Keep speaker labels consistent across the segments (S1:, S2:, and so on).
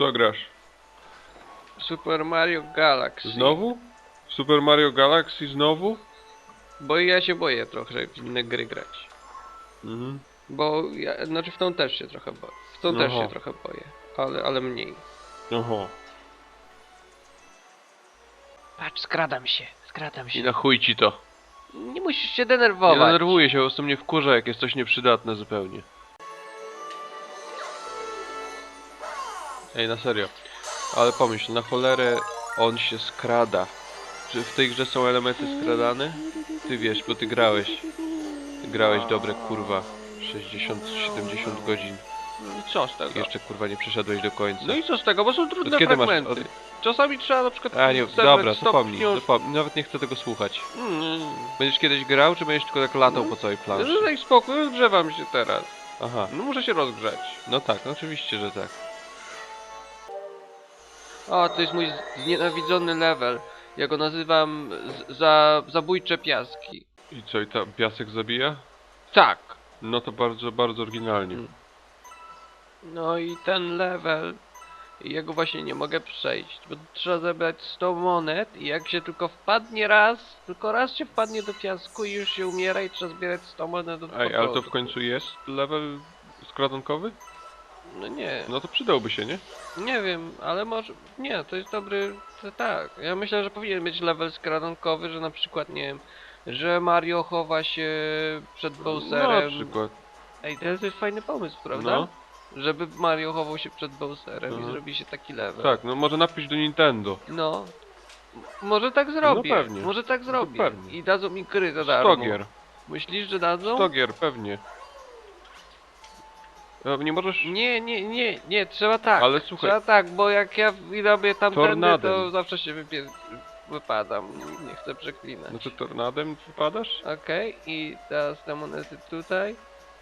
S1: Co grasz?
S2: Super Mario Galaxy.
S1: Znowu? Super Mario Galaxy znowu?
S2: Bo ja się boję trochę w inne gry grać.
S1: Mhm.
S2: Bo ja, znaczy w tą też się trochę boję. W tą też
S1: Aha.
S2: się trochę boję. Ale, ale mniej.
S1: Oho.
S2: Patrz, skradam się, skradam
S1: I na chuj ci to.
S2: Nie musisz się
S1: Nie
S2: denerwować.
S1: denerwuję się, po prostu mnie wkurza, jak jest coś nieprzydatne zupełnie. Ej, na serio. Ale pomyśl, na cholerę on się skrada. Czy w tej grze są elementy skradane? Ty wiesz, bo ty grałeś. Ty grałeś dobre kurwa. 60-70 godzin.
S2: No i co z tego?
S1: Jeszcze kurwa nie przeszedłeś do końca.
S2: No i co z tego, bo są trudne
S1: Od kiedy masz-
S2: fragmenty. Czasami trzeba na przykład
S1: A nie, dobra,
S2: stop
S1: zapomnij,
S2: wciąż.
S1: zapomnij. Nawet nie chcę tego słuchać.
S2: Mm.
S1: Będziesz kiedyś grał, czy będziesz tylko tak latał po całej
S2: No
S1: planszy?
S2: daj spokój, rozgrzewam się teraz.
S1: Aha,
S2: No muszę się rozgrzać.
S1: no tak, no oczywiście, że tak.
S2: O, to jest mój znienawidzony level. Ja go nazywam z- za zabójcze piaski.
S1: I co, i tam piasek zabija?
S2: Tak.
S1: No to bardzo, bardzo oryginalnie.
S2: Mm. No i ten level. Ja go właśnie nie mogę przejść, bo trzeba zebrać 100 monet i jak się tylko wpadnie raz, tylko raz się wpadnie do piasku i już się umiera i trzeba zbierać 100 monet od
S1: Ej, ale to w końcu jest level skradankowy?
S2: No nie,
S1: No to przydałby się, nie?
S2: nie wiem, ale może... Nie, to jest dobry... To tak, ja myślę, że powinien być level skradonkowy, że na przykład, nie wiem, że Mario chowa się przed
S1: No,
S2: Bowserem.
S1: na przykład.
S2: Ej, to jest fajny pomysł, prawda?
S1: No.
S2: Żeby Mario chował się przed Bowserem
S1: Mhm.
S2: i zrobi się taki level.
S1: Tak, no może napisz do Nintendo.
S2: No. M- Może tak zrobię.
S1: No pewnie.
S2: Może tak zrobię.
S1: pewnie.
S2: I dadzą mi gry za darmo.
S1: 100 gier.
S2: Myślisz, że dadzą?
S1: 100 gier, pewnie. E, Nie możesz...
S2: Nie, nie, nie, nie, trzeba tak.
S1: Ale słuchaj-
S2: Trzeba tak, bo jak ja robię tamtędy,
S1: Tornadem.
S2: to zawsze się wypie... wypadam. Nie chcę przeklinać.
S1: No to tornadem wypadasz?
S2: Okej, i teraz te monety tutaj.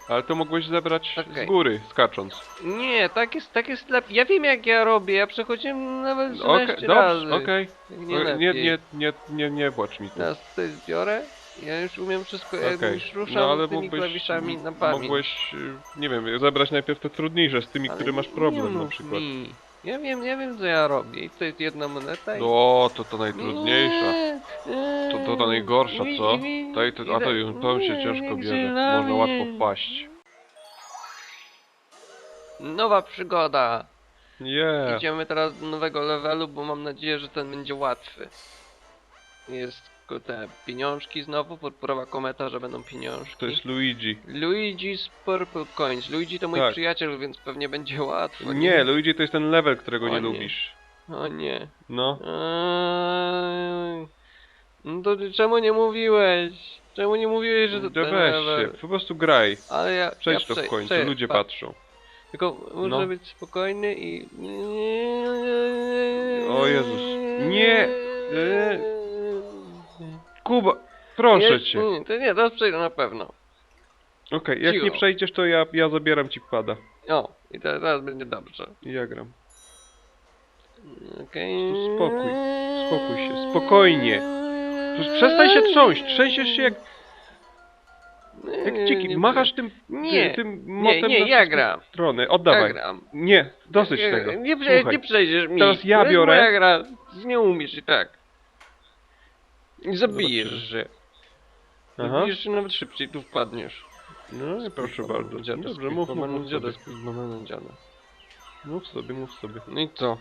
S1: Ale to mogłeś zebrać
S2: Okej.
S1: z góry, skacząc.
S2: Nie, tak jest, tak jest lepiej. Ja wiem jak ja robię, ja przechodziłem nawet 13
S1: Okej,
S2: razy.
S1: dobrze, okej.
S2: Nie,
S1: Nie,
S2: lepiej.
S1: nie, nie, nie, nie, nie płacz mi tu.
S2: Teraz tutaj zbiorę. Ja już umiem wszystko, ja
S1: Okej.
S2: już ruszam
S1: No ale
S2: tymi
S1: mógłbyś,
S2: klawiszami na pamięć.
S1: mogłeś, y, nie wiem, zebrać najpierw te trudniejsze z tymi,
S2: Ale
S1: które masz
S2: nie
S1: problem na
S2: mów
S1: przykład.
S2: Mi. Ja wiem, ja wiem co ja robię. I to jest jedna moneta i...
S1: O, to to najtrudniejsza.
S2: Nie,
S1: To, to ta najgorsza, co? To, i to, a to, ją- to się
S2: nie,
S1: ciężko bierze. Można łatwo wpaść.
S2: Nowa przygoda.
S1: Nie.
S2: Idziemy teraz do nowego levelu, bo mam nadzieję, że ten będzie łatwy. Jest te pieniążki znowu, purpurowa kometa, że będą pieniążki.
S1: To jest Luigi.
S2: Luigi's Purple Coins. Luigi to mój
S1: Tak.
S2: przyjaciel, więc pewnie będzie łatwo.
S1: Nie, Luigi to jest ten level, którego
S2: O
S1: nie
S2: nie.
S1: lubisz.
S2: O nie.
S1: No.
S2: Eee, No to ty czemu nie mówiłeś? Czemu nie mówiłeś, że to ten
S1: weź
S2: level?
S1: się, po prostu graj.
S2: Ale ja...
S1: Przejdź
S2: ja
S1: to w
S2: prze-
S1: końcu,
S2: prze-
S1: ludzie
S2: pa-
S1: patrzą.
S2: Tylko muszę
S1: No.
S2: być spokojny i...
S1: O Jezus. Nie. Eee. Kuba, proszę
S2: Nie,
S1: cię.
S2: Nie, to nie, teraz przejdę na pewno.
S1: Okej, jak nie przejdziesz, to ja, ja zabieram ci pada.
S2: O, i teraz, teraz będzie dobrze.
S1: I ja gram.
S2: Okej.
S1: Spokój, spokój się, spokojnie. Przestań się trząść, trzęsiesz się jak, jak
S2: Nie,
S1: dziki.
S2: nie,
S1: Machasz tym,
S2: Nie,
S1: tym
S2: nie,
S1: motem
S2: nie,
S1: na
S2: ja
S1: wszystkie
S2: gram.
S1: strony.
S2: Ja
S1: Oddawaj.
S2: gram.
S1: Nie, dosyć
S2: nie,
S1: tego.
S2: Nie, prze,
S1: Słuchaj.
S2: nie przejdziesz mi.
S1: Teraz ja
S2: To jest
S1: biorę.
S2: moja gra. Nie umiesz i tak. I zabijesz się.
S1: Aha.
S2: Zabijesz się nawet szybciej, tu wpadniesz.
S1: No i proszę bardzo.
S2: Dziada,
S1: Dobrze, mów, mów, mów
S2: dziada,
S1: sobie.
S2: dziada.
S1: Mów sobie, mów sobie.
S2: No i co?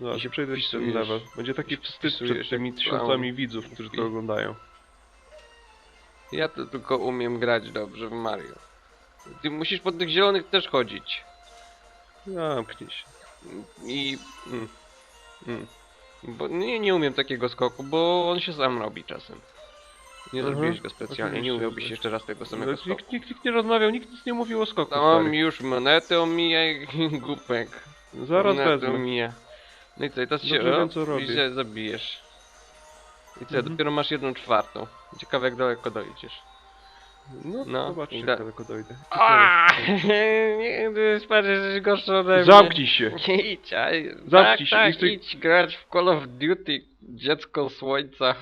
S1: Zobacz,
S2: I się
S1: przejdę
S2: wpisujesz.
S1: level. Będzie taki wstyd przed tymi tysiącami widzów, którzy to oglądają.
S2: Ja to tylko umiem grać dobrze w Mario. Ty musisz po tych zielonych też chodzić.
S1: Zamknij się.
S2: I... Mm, mm, bo nie, nie umiem takiego skoku, bo on się sam robi czasem. Nie
S1: Mhm,
S2: zrobiłeś go specjalnie, nie umiałbyś
S1: że-
S2: jeszcze raz tego samego skoku.
S1: nikt, nikt, nikt nie rozmawiał, nikt nic nie mówił o skoku.
S2: Tam
S1: stary.
S2: już monety omijaj, głupek.
S1: Zaraz wezmę.
S2: omija. No i co, i teraz się
S1: wiem, co robię.
S2: i się zabijesz. I co,
S1: Mhm.
S2: dopiero masz jedną czwartą. Ciekawe jak daleko dojdziesz.
S1: No,
S2: No,
S1: zobacz,
S2: i
S1: jak
S2: da-
S1: daleko dojdę.
S2: Aaaa! Ty jesteś gorszy ode mnie.
S1: Zamknij się!
S2: Nie idź, a...
S1: Zamknij
S2: tak,
S1: się,
S2: tak, idź grać w Call of Duty, dziecko słońca.